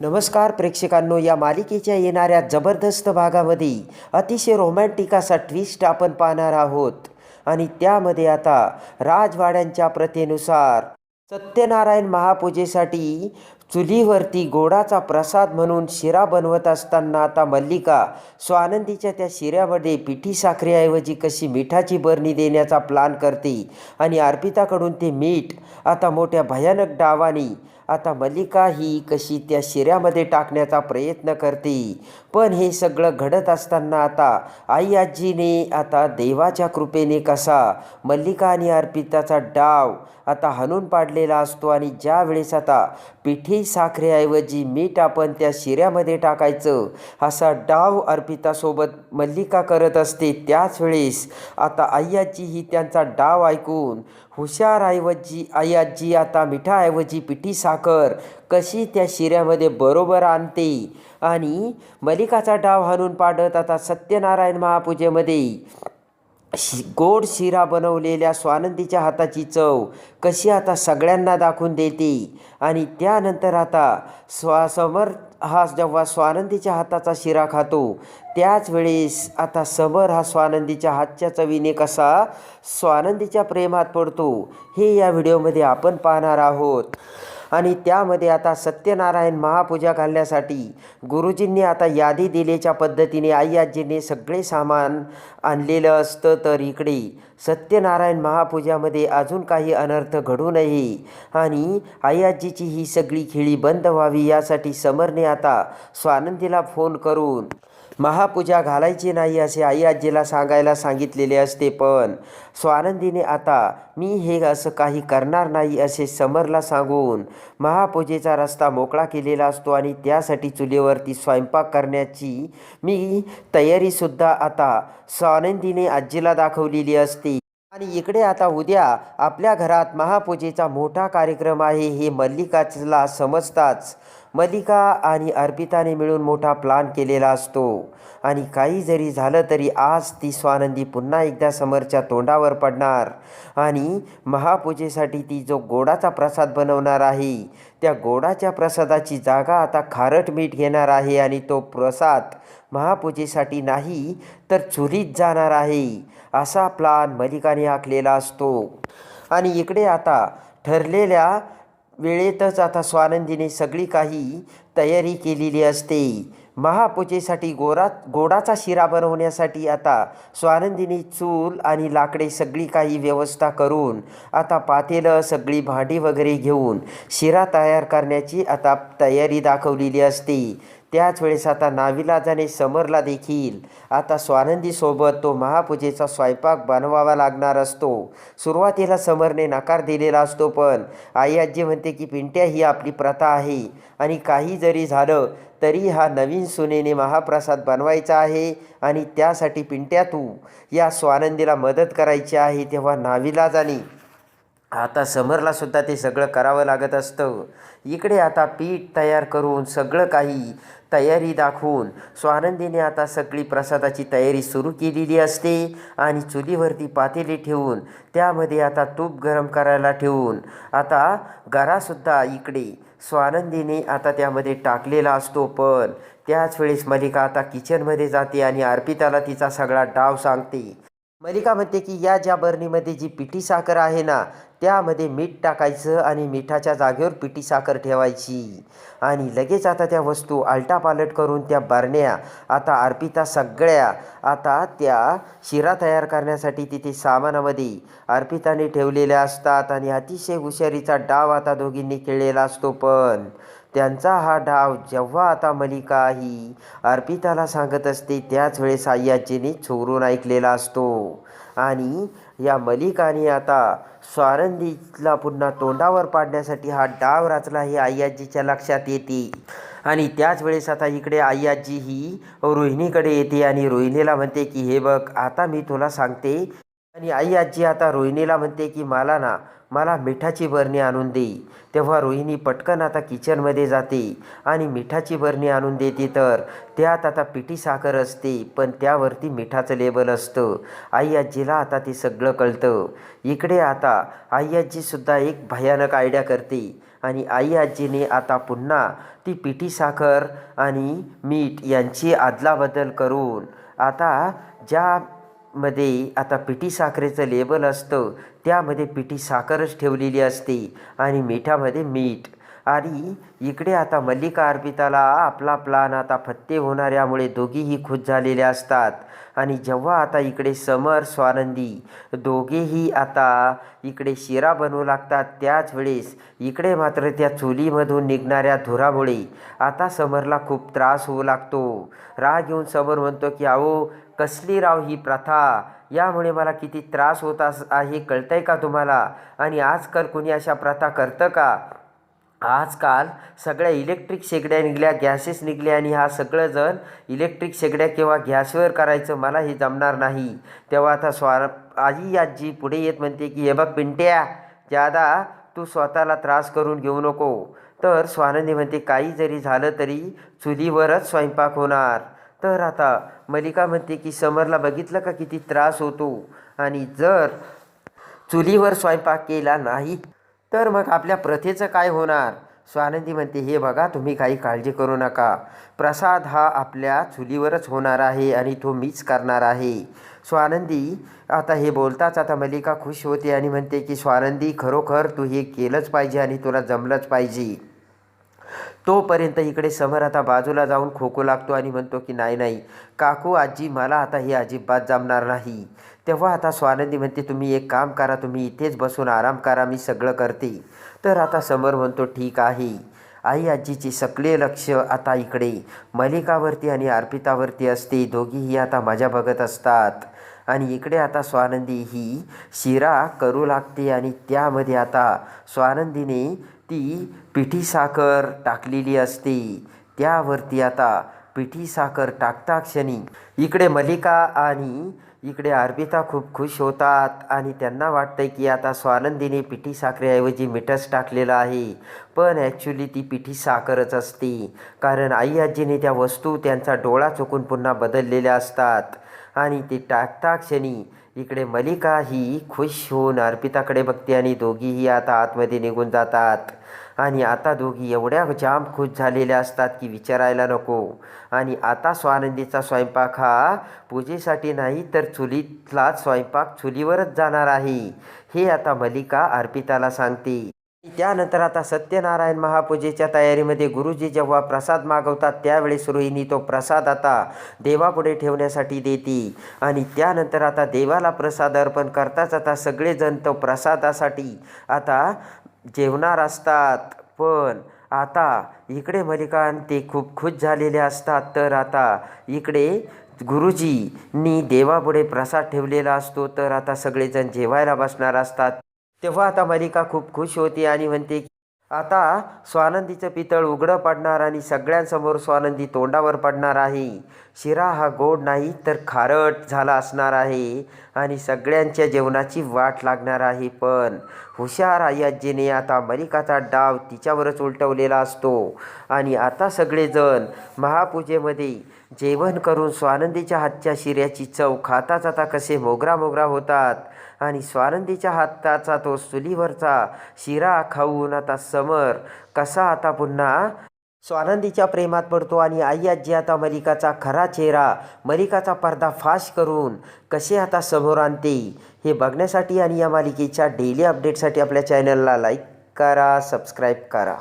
नमस्कार प्रेक्षकांनो या मालिकेच्या येणाऱ्या जबरदस्त भागामध्ये अतिशय रोमॅन्टिक असा ट्विस्ट आपण पाहणार आहोत. आणि त्यामध्ये आता राजवाड्यांच्या प्रथेनुसार सत्यनारायण महापूजेसाठी चुलीवरती गोडाचा प्रसाद म्हणून शिरा बनवत असताना आता मल्लिका स्वानंदीच्या त्या शिऱ्यामध्ये पिठी साखरेऐवजी कशी मिठाची बरणी देण्याचा प्लान करते आणि अर्पिताकडून ते मीठ आता मोठ्या भयानक डावाने आता मल्लिका ही कशी त्या शिऱ्यामध्ये टाकण्याचा प्रयत्न करते. पण हे सगळं घडत असताना आता आई आजीने आता देवाच्या कृपेने कसा मल्लिका आणि अर्पिताचा डाव आता हणून पाडलेला असतो आणि ज्या वेळेस आता पिठी साखरेऐवजी मीठ आपण त्या शिऱ्यामध्ये टाकायचं असा डाव अर्पितासोबत मल्लिका करत असते. त्याच वेळेस आता आई आजी ही त्यांचा डाव ऐकून हुशारऐवजी आई आजी आता मिठाऐवजी पिठी साखर कशी त्या शिऱ्यामध्ये बरोबर आणते? आणि मलिकाचा डाव हाणून पाडत आता सत्यनारायण महापूजेमध्ये शि गोड शिरा बनवलेल्या स्वानंदीच्या हाताची चव कशी आता सगळ्यांना दाखवून देते? आणि त्यानंतर आता स्वा समर हा जेव्हा स्वानंदीच्या हाताचा शिरा खातो त्याच वेळेस आता समर हा स्वानंदीच्या हातच्या चवीने कसा स्वानंदीच्या प्रेमात पडतो हे या व्हिडिओमध्ये आपण पाहणार आहोत. आणि त्यामध्ये आता सत्यनारायण महापूजा घालण्यासाठी गुरुजींनी आता यादी दिल्याच्या पद्धतीने आई आजीने सगळे सामान आणलेलं असतं तर इकडे सत्यनारायण महापूजामध्ये अजून काही अनर्थ घडू नये. आणि आई आजीची ही सगळी खेळी बंद व्हावी यासाठी समरने आता स्वानंदीला फोन करून महापूजा घालायची नाही असे आई आजीला सांगायला सांगितलेले असते पण स्वानंदीने आता मी हे असं काही करणार नाही असे समरला सांगून महापूजेचा रस्ता मोकळा केलेला असतो आणि त्यासाठी चुलीवरती स्वयंपाक करण्याची मी तयारीसुद्धा आता स्वानंदीने आजीला दाखवलेली असते. आणि इकडे आता उद्या आपल्या घरात महापूजेचा मोठा कार्यक्रम आहे हे मल्लिकाला समजताच. मलिका आणि अर्पिताने मिळून मोठा प्लान केलेला असतो. आणि काही जरी झालं तरी आज ती स्वानंदी पुन्हा एकदा समरच्या तोंडावर पडणार. आणि महापूजेसाठी ती जो गोडाचा प्रसाद बनवणार आहे त्या गोडाच्या प्रसादाची जागा आता खारट मीठ घेणार आहे आणि तो प्रसाद महापूजेसाठी नाही तर चुलीत जाणार आहे असा प्लान मलिकाने आखलेला असतो. आणि इकडे आता ठरलेल्या वेळेतच आता स्वानंदीने सगळी काही तयारी केलेली असते. महापूजेसाठी गोरा गोडाचा शिरा बनवण्यासाठी आता स्वानंदीने चूल आणि लाकडे सगळी काही व्यवस्था करून आता पातेलं सगळी भांडी वगैरे घेऊन शिरा तयार करण्याची आता तयारी दाखवलेली असते. त्याच वेळेस आता नाविलाजाने समरला देखील. आता स्वानंदीसोबत तो महापूजेचा स्वयंपाक बनवावा लागणार असतो. सुरुवातीला समरने नकार दिलेला असतो पण आई आजी म्हणते की पिंट्या ही आपली प्रथा आहे. आणि काही जरी झालं तरी हा नवीन सुनेने महाप्रसाद बनवायचा आहे आणि त्यासाठी पिंट्या तू या स्वानंदीला मदत करायची आहे तेव्हा नाविलाजाने आता समरला सुद्धा ते सगळं करावं लागत असतं. इकडे आता पीठ तयार करून सगळं काही तयारी दाखवून स्वानंदीने आता सगळी प्रसादाची तयारी सुरू केलेली असते आणि चुलीवरती पातेली ठेवून त्यामध्ये आता तूप गरम करायला ठेवून आता गरासुद्धा इकडे स्वानंदीने आता त्यामध्ये टाकलेला असतो. पण त्याच वेळेस मलिका आता किचनमध्ये जाते आणि अर्पिताला तिचा सगळा डाव सांगते. मलिका म्हणते की या ज्या बरणीमध्ये जी पिठी साखर आहे ना त्यामध्ये मीठ टाकायचं आणि मिठाच्या जागेवर पिठी साखर ठेवायची. आणि लगेच आता त्या वस्तू आलटापालट करून त्या बरण्या आता अर्पिता सगळ्या आता त्या शिरा तयार करण्यासाठी तिथे सामानामध्ये अर्पिताने ठेवलेल्या असतात आणि अतिशय हुशारीचा डाव आता दोघींनी खेळलेला असतो पण. त्यांचा हा डाव जेव्हा आता मलिका ही अर्पिताला सांगत असते त्याच वेळेस आय्याजीने चोरून ऐकलेला असतो. आणि या मलिकाने आता स्वारंदीला पुन्हा तोंडावर पाडण्यासाठी हा डाव रचला हे आय्याजीच्या लक्षात येते. आणि त्याच वेळेस आता इकडे आय्याजी ही रोहिणीकडे येते आणि रोहिणीला म्हणते की हे बघ आता मी तुला सांगते. आणि आई आजी आता रोहिणीला म्हणते की मला ना मला मिठाची बरणी आणून दे. तेव्हा रोहिणी पटकन आता किचनमध्ये जाते आणि मिठाची बरणी आणून देते तर त्यात आता पिठी साखर असते पण त्यावरती मिठाचं लेबल असतं. आई आजीला आता ते सगळं कळतं. इकडे आता आई आजीसुद्धा एक भयानक आयडिया करते आणि आई आजीने आता पुन्हा ती पिठी साखर आणि मीठ यांची अदलाबदल करून आता ज्या मध्ये आता पिठी साखरेचं लेबल असतं. त्यामध्ये पिठी साखरच ठेवलेली असते आणि मिठामध्ये मीठ. आणि इकडे आता मल्लिका अर्पिताला आपला प्लान आता फत्ते होणाऱ्यामुळे दोघीही खुश झालेले असतात. आणि जेव्हा आता इकडे समर स्वानंदी दोघेही आता इकडे शिरा बनवू लागतात त्याच वेळेस इकडे मात्र त्या चुलीमधून निघणाऱ्या धुरामुळे आता समरला खूप त्रास होऊ लागतो. राग येऊन समर म्हणतो की अहो कसली राव ही प्रथा? यामुळे मला किती त्रास होत आहे कळतंय का तुम्हाला? आणि आजकाल कोणी अशा प्रथा करतं का? आजकाल सगळ्या इलेक्ट्रिक शेगड्या निघल्या गॅसेस निघल्या आणि हा सगळं जण इलेक्ट्रिक शेगड्या किंवा गॅसवर करायचं मला हे जमणार नाही. तेव्हा आता स्वा आई आजी पुढे येत म्हणते की हे बघ पिंट्या ज्यादा तू स्वतःला त्रास करून घेऊ नको. तर स्वानंदी म्हणते काही जरी झालं तरी चुलीवरच स्वयंपाक होणार. तर आता मलिका म्हणते की समरला बघितलं का किती त्रास होतो? आणि जर चुलीवर स्वयंपाक केला नाही तर मग आपल्या प्रथेचं काय होणार? स्वानंदी म्हणते हे बघा तुम्ही काही काळजी करू नका. प्रसाद हा आपल्या चुलीवरच होणार आहे आणि तो मीच करणार आहे. स्वानंदी आता हे बोलताच आता मलिका खुश होते आणि म्हणते की स्वानंदी खरोखर तू हे केलंच पाहिजे आणि तुला जमलंच पाहिजे. तोपर्यंत इकडे समर आता बाजूला जाऊन खोकू लागतो आणि म्हणतो की नाही नाही काकू आजी मला आता हे अजिबात जमणार नाही. तेव्हा आता स्वानंदी म्हणते तुम्ही एक काम करा तुम्ही इथेच बसून आराम करा मी सगळं करते. तर आता समर म्हणतो ठीक आहे. आई आजीची सकले लक्ष आता इकडे. मलिकावरती आणि अर्पितावरती असते. दोघीही आता मजा बघत असतात. आणि इकडे आता स्वानंदी ही शिरा करू लागते आणि त्यामध्ये आता स्वानंदीने ती पिठी साखर टाकलेली असते. त्यावरती आता पिठी साखर टाकता क्षणी इकडे मलिका आणि इकडे अर्पिता खूप खुश होतात आणि त्यांना वाटतं की आता स्वानंदीने पिठी साखरेऐवजी मिठच टाकलेलं आहे. पण ॲक्च्युली ती पिठी साखरच असते. कारण आई आजीने त्या वस्तू त्यांचा डोळा चुकून पुन्हा बदललेल्या असतात. आणि ते टाकता क्षणी इकडे मलिका ही खुश होऊन अर्पिताकडे बघते आणि दोघीही आता आतमध्ये निघून जातात. आणि आता दोघी एवढ्या जाम खुश झालेल्या असतात की विचारायला नको. आणि आता स्वानंदीचा स्वयंपाक हा पूजेसाठी नाही तर चुलीतला स्वयंपाक चुलीवरच जाणार आहे. हे आता मलिका अर्पिताला सांगते. त्यानंतर आता सत्यनारायण महापूजेच्या तयारीमध्ये गुरुजी जेव्हा प्रसाद मागवतात त्यावेळेस रोहिणी तो प्रसाद आता देवापुढे ठेवण्यासाठी देते. आणि त्यानंतर आता देवाला प्रसाद अर्पण करताच आता सगळेजण तो प्रसादासाठी आता जेवणार असतात. पण आता इकडे मलिकान ते खूप खुश झालेले असतात. तर आता इकडे गुरुजींनी देवापुढे प्रसाद ठेवलेला असतो. तर आता सगळेजण जेवायला बसणार असतात. तेव्हा आता मलिका खूप खुश होती आणि म्हणते आता स्वानंदीचं पितळ उघडं पडणार आणि सगळ्यांसमोर स्वानंदी तोंडावर पडणार आहे. शिरा हा गोड नाही तर खारट झाला असणार आहे आणि सगळ्यांच्या जेवणाची वाट लागणार आहे पण हुशार आई आजीने आता मलिकाचा डाव तिच्यावरच उलटवलेला असतो आणि आता सगळेजण महापूजेमध्ये जेवण करून स्वानंदीच्या हातच्या शिऱ्याची चव खाताच आता कसे मोगरा मोगरा होतात. आणि स्वानंदीच्या हाताचा तो चुलीवरचा शिरा खाऊन आता समर. कसा आता पुन्हा? स्वानंदीच्या प्रेमात पडतो आणि आई आजी आता मलिकाचा खरा चेहरा मलिकाचा पर्दा फाश करून कसे आता समोर आणते? हे बघण्यासाठी आणि या मालिकेच्या डेली अपडेटसाठी आपल्या चॅनलला लाईक करा सबस्क्राईब करा.